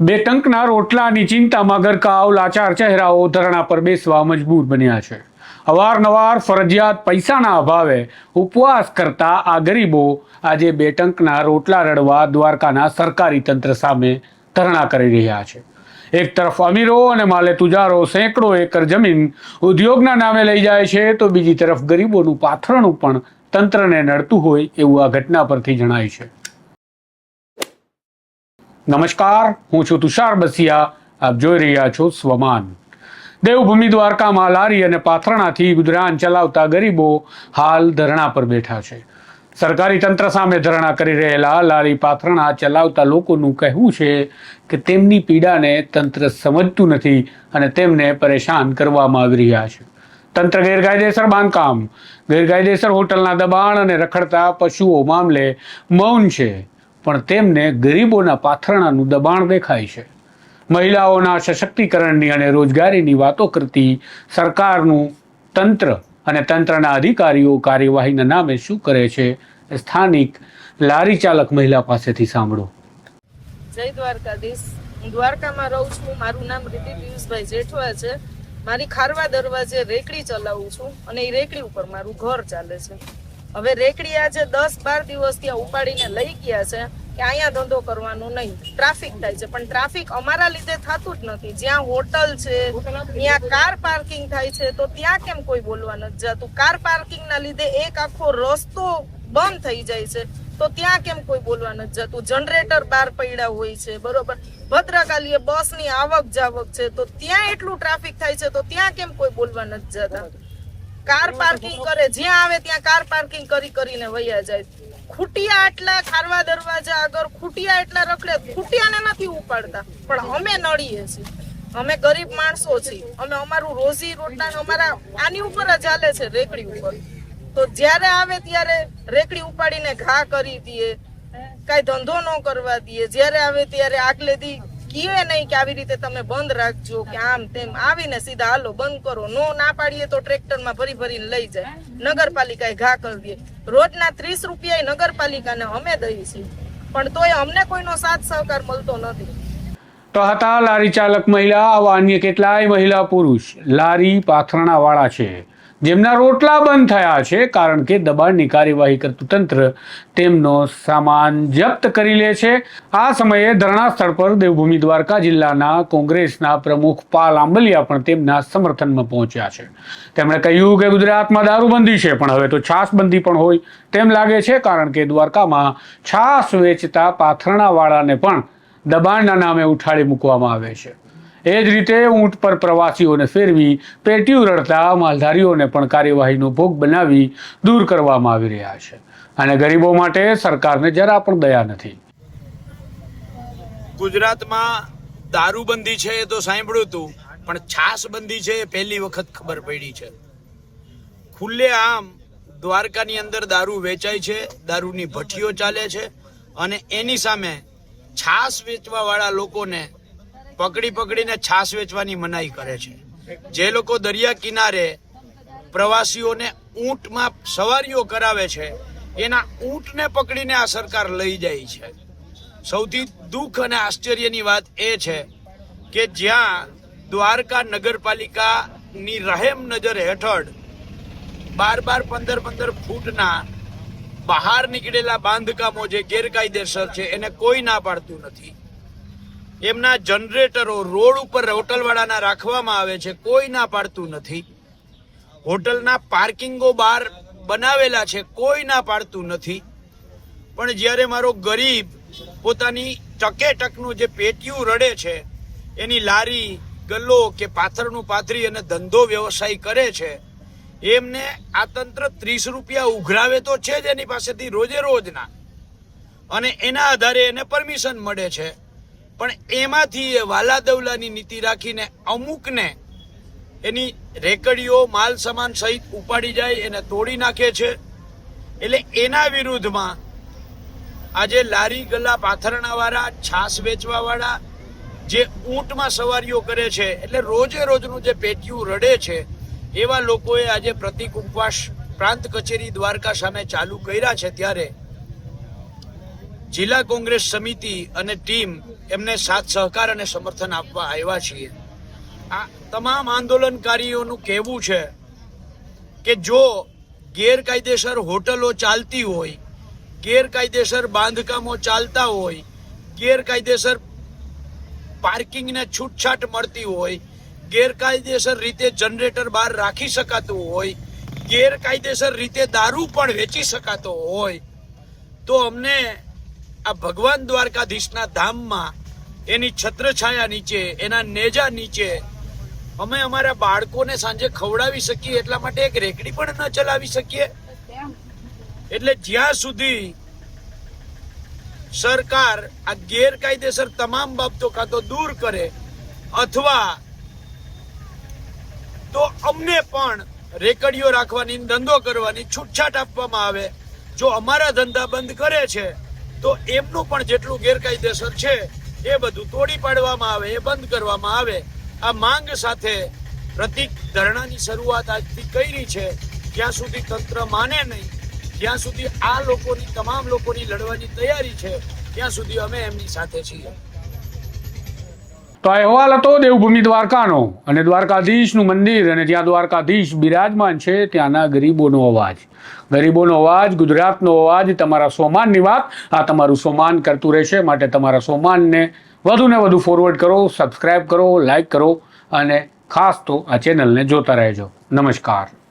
બે ટંકના રોટલાની ચિંતામાં ગરકાવ લાચાર ચહેરાઓ ધરણા પર બેસવા મજબૂર બન્યા છે. અવારનવાર ફરજિયાત પૈસાના અભાવે ઉપવાસ કરતા આ ગરીબો આજે બે ટંકના રોટલા રડવા દ્વારકાના સરકારી તંત્ર સામે ધરણા કરી રહ્યા છે. એક તરફ અમીરો અને માલે તુજારો સેંકડો એકર જમીન ઉદ્યોગના નામે લઈ જાય છે તો બીજી તરફ ગરીબોનું પાથરણું પણ તંત્રને નડતું હોય એવું આ ઘટના પરથી જણાય છે. નમસ્કાર, હું છું તુષાર બસિયા, આપ જોઈ રહ્યા છો સ્વમાન. દેવભૂમિ દ્વારકામાં લારી અને પાથરણાથી ગુજરાન ચલાવતા ગરીબો હાલ ધરણા પર બેઠા છે. સરકારી તંત્ર સામે ધરણા કરી રહેલા લારી પાથરણા ચલાવતા લોકોનું કહેવું છે કે તેમની પીડાને તંત્ર સમજતું નથી અને તેમને પરેશાન કરવામાં આવી રહ્યા છે. તંત્ર ગેરકાયદેસર બાંધકામ, ગેરકાયદેસર હોટલના દબાણ અને રખડતા પશુઓ મામલે મૌન છે. પણ તેમને ગરીબોના પાથરણાનું દબાણ દેખાય છે. મહિલાઓના સશક્તિકરણની અને રોજગારીની વાતો કરતી સરકારનું તંત્ર અને તંત્રના અધિકારીઓ કાર્યવાહીના નામે શું કરે છે સ્થાનિક લારી ચાલક મહિલા પાસેથી સાંભળો. જય દ્વારકાધીશ. હું દ્વારકામાં રહું છું. મારું નામ રીતિ પિયુષભાઈ જેઠવા છે. મારી ખારવા દરવાજે રેકડી ચલાવું છું અને એ રેકડી ઉપર મારું ઘર ચાલે છે. હવે રેકડી આજે દસ બાર દિવસ ત્યાં ઉપાડીને લઈ ગયા છે કે અહીંયા ધંધો કરવાનો નહીં. ટ્રાફિક થાય છે, પણ ટ્રાફિક અમારા લીધે થતું જ નથી. જ્યાં હોટલ છે, ત્યાં કાર પાર્કિંગ થાય છે, તો ત્યાં કેમ કોઈ બોલવા નથી જતું? કાર પાર્કિંગના લીધે એક આખો રસ્તો બંધ થઈ જાય છે, તો ત્યાં કેમ કોઈ બોલવા નથી જતું? જનરેટર બાર પડ્યા હોય છે, બરોબર? ભદ્રકાલીએ બસની આવક જાવક છે, તો ત્યાં એટલું ટ્રાફિક થાય છે, તો ત્યાં કેમ કોઈ બોલવા નથી જતા? કાર પાર્કિંગ કરે, જ્યાં આવે ત્યાં કાર પાર્કિંગ કરી કરીને વયા જાય. ખૂટિયા એટલા ખારવા દરવાજા આગળ, ખૂટિયા એટલા રખડે, ખૂટિયાને નથી ઉપાડતા. પણ અમે નડીએ છીએ. અમે ગરીબ માણસો છીએ. અમે અમારું રોજી રોટલા અમારા આની ઉપર જ હાલે છે રેકડી ઉપર. તો જ્યારે આવે ત્યારે રેકડી ઉપાડીને ઘા કરી દઈએ. કાંઈ ધંધો ન કરવા દઈએ. જ્યારે આવે ત્યારે આગલે દી કીએ નહીં કે આવી રીતે તમે બંધ રાખજો કે આમ તેમ આવીને સીધા હાલો, બંધ કરો. નો ના પાડીએ તો ટ્રેક્ટરમાં ભરી ભરીને લઈ જાય. નગરપાલિકાએ ઘા કરી દે. રોજના ત્રીસ રૂપિયા નગરપાલિકાને અમે દઈએ છીએ. પણ તોય અમને કોઈનો સાથ સહકાર મળતો નથી. તો હતા લારી ચાલક મહિલા, આવા અન્ય કેટલાય મહિલા પુરુષ. લારી પાથરણા વાળા છે. જેમના રોટલા બંધ થયા છે, કારણ કે દબાણની કાર્યવાહી કરતું તંત્ર તેમનો સામાન જપ્ત કરી લે છે. આ સમયે ધરણા સ્થળ પર દેવભૂમિ દ્વારકા જિલ્લાના કોંગ્રેસના પ્રમુખ પાલ આંબલિયા પણ તેમના સમર્થનમાં પહોંચ્યા છે. તેમણે કહ્યું કે ગુજરાતમાં દારૂબંધી છે, પણ હવે તો છાસબંધી પણ હોય તેમ લાગે છે, કારણ કે દ્વારકામાં છાસ વેચતા પાથરણાવાળાને પણ દબાણના નામે ઉઠાડી મૂકવામાં આવે છે. એ જ રીતે ઊંટ પર પ્રવાસીઓને ફેરવી, પેટીયું રડતા માલધારીઓને પણ કાર્યવાહીનો ભોગ બનાવી દૂર કરવામાં આવી રહ્યા છે. અને ગરીબો માટે સરકારને જરા પણ દયા નથી. ગુજરાતમાં દારૂબંધી છે એ તો સાંભળ્યું હતું, પણ છાસબંધી છે એ પહેલી વખત ખબર પડી છે. ખુલ્લે આમ દ્વારકાની અંદર દારૂ વેચાય છે, દારૂની ભઠ્ઠીઓ ચાલે છે અને એની સામે છાસ વેચવા વાળા લોકોને પકડી પકડીને છાસ વેચવાની મનાઈ કરે છે. જે લોકો દરિયા કિનારે પ્રવાસીઓને ઊંટમાં સવારીઓ કરાવે છે, એના ઊંટને પકડીને આ સરકાર લઈ જાય છે. સૌથી દુઃખ અને આશ્ચર્યની વાત એ છે કે જ્યાં દ્વારકા નગરપાલિકાની રહેમ નજર હેઠળ બાર બાર પંદર પંદર ફૂટના બહાર નીકળેલા બાંધકામો જે ગેરકાયદેસર છે, એને કોઈ ના પાડતું નથી. એમના જનરેટરો રોડ ઉપર હોટલવાળાના રાખવામાં આવે છે, કોઈ ના પાડતું નથી. હોટલના પાર્કિંગો બહાર બનાવેલા છે, કોઈ ના પાડતું નથી. પણ જ્યારે મારો ગરીબ પોતાની ટકે ટકનું જે પેટીયું રડે છે, એની લારી, ગલ્લો કે પાથરનું પાથરી અને ધંધો વ્યવસાય કરે છે, એમને આ તંત્ર ત્રીસ રૂપિયા ઉઘરાવે તો છે જ એની પાસેથી રોજે રોજના. અને એના આધારે એને પરમિશન મળે છે. પણ એમાંથી એ વાલા દવલાની નીતિ રાખીને અમુકને એની રેકડીઓ, માલ સામાન સહિત ઉપાડી જાય, એને તોડી નાખે છે. એટલે એના વિરુદ્ધમાં આજે લારી ગલ્લા પાથરણાવાળા, છાસ વેચવાવાળા જે ઊંટમાં સવારીઓ કરે છે, એટલે રોજે રોજનું જે પેટીયું રડે છે, એવા લોકોએ આજે પ્રતિક ઉપવાસ પ્રાંત કચેરી દ્વારકા સામે ચાલુ કર્યા છે ત્યારે જિલ્લા કોંગ્રેસ સમિતિ અને ટીમ એમને સાથ, સહકાર અને સમર્થન આપવા આવ્યા છીએ. આ તમામ આંદોલનકારીઓનું કહેવું છે કે જો ગેરકાયદેસર હોટલો ચાલતી હોય, ગેરકાયદેસર બાંધકામો ચાલતા હોય, ગેરકાયદેસર પાર્કિંગને છૂટછાટ મળતી હોય, ગેરકાયદેસર રીતે જનરેટર બહાર રાખી શકાતું હોય, ગેરકાયદેસર રીતે દારૂ પણ વેચી શકાતો હોય, તો અમને આ ભગવાન દ્વારકાધીશના ધામમાં, એની છત્રછાયા નીચે, એના નેજા નીચે, અમે અમારા બાળકોને સાંજે ખવડાવી શકીએ એટલા માટે એક રેકડી પણ ન ચલાવી શકીએ. એટલે જ્યાં સુધી સરકાર આ ગેરકાયદેસર તમામ બાબતો કાં તો દૂર કરે, અથવા તો અમને પણ રેકડીઓ રાખવાની, ધંધો કરવાની છૂટછાટ આપવામાં આવે, જો અમારા ધંધા બંધ કરે છે તો એમનું પણ જેટલું ગેરકાયદેસર છે, એ બધું તોડી પાડવામાં આવે, એ બંધ કરવામાં આવે. આ માંગ સાથે પ્રતિક ધરણાની શરૂઆત આજથી કરી છે. જ્યાં સુધી તંત્ર માને નહીં જ્યાં સુધી આ લોકોની, તમામ લોકોની લડવાની તૈયારી છે, ત્યાં સુધી અમે એમની સાથે છીએ. તો આ અહેવાલ હતો દેવભૂમિ દ્વારકાનો અને દ્વારકાધીશનું મંદિર અને જ્યાં દ્વારકાધીશ બિરાજમાન છે ત્યાંના ગરીબોનો અવાજ. ગરીબોનો અવાજ, ગુજરાતનો અવાજ, તમારા સોમાનની વાત, આ તમારું સોમાન કરતું રહેશે. માટે તમારા સોમાનને વધુને વધુ ફોરવર્ડ કરો સબસ્ક્રાઈબ કરો લાઈક કરો અને ખાસ તો આ ચેનલને જોતા રહેજો. નમસ્કાર.